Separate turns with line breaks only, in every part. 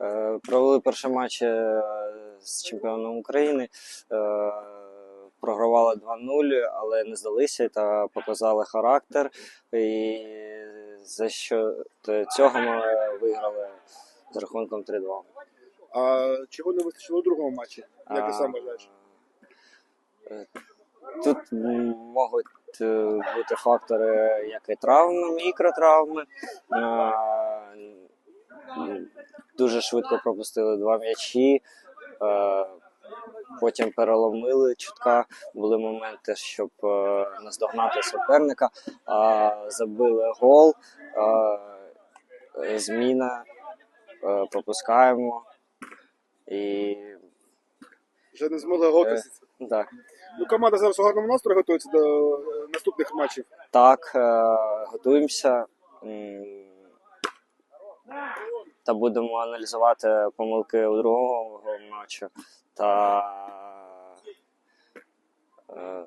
Е, Провели перший матч е, з чемпіоном України. Е, Програвали 2-0, але не здалися та показали характер. І за що цього ми виграли з рахунком 3-2.
А чого не вистачило у другому матчі? Як ти сам вважаєш?
Тут можуть бути фактори, як і травми, мікротравми. Дуже швидко пропустили два м'ячі. е, Потім переломили чутка. Були моменти, щоб е, наздогнати суперника, а забили гол. е, Зміна пропускаємо. І
Вже не змогли готуватися.
так.
Ну, команда зараз у гарному настрої готується до наступних матчів.
Так, готуємося. Та будемо аналізувати помилки у другого матчу. Та е,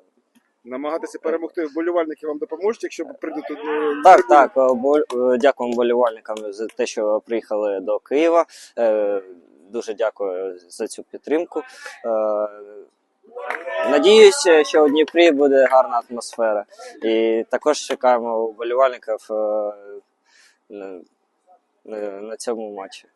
Намагатися перемогти вболівальники вам допоможуть, якщо прийдуть тут. е,
так, так, е, бо- е, дякуємо болівальникам за те, що приїхали до Києва. Е, Дуже дякую за цю підтримку. Е, Надіюсь, що у Дніпрі буде гарна атмосфера. І також чекаємо вболівальників е, на цьому матчі.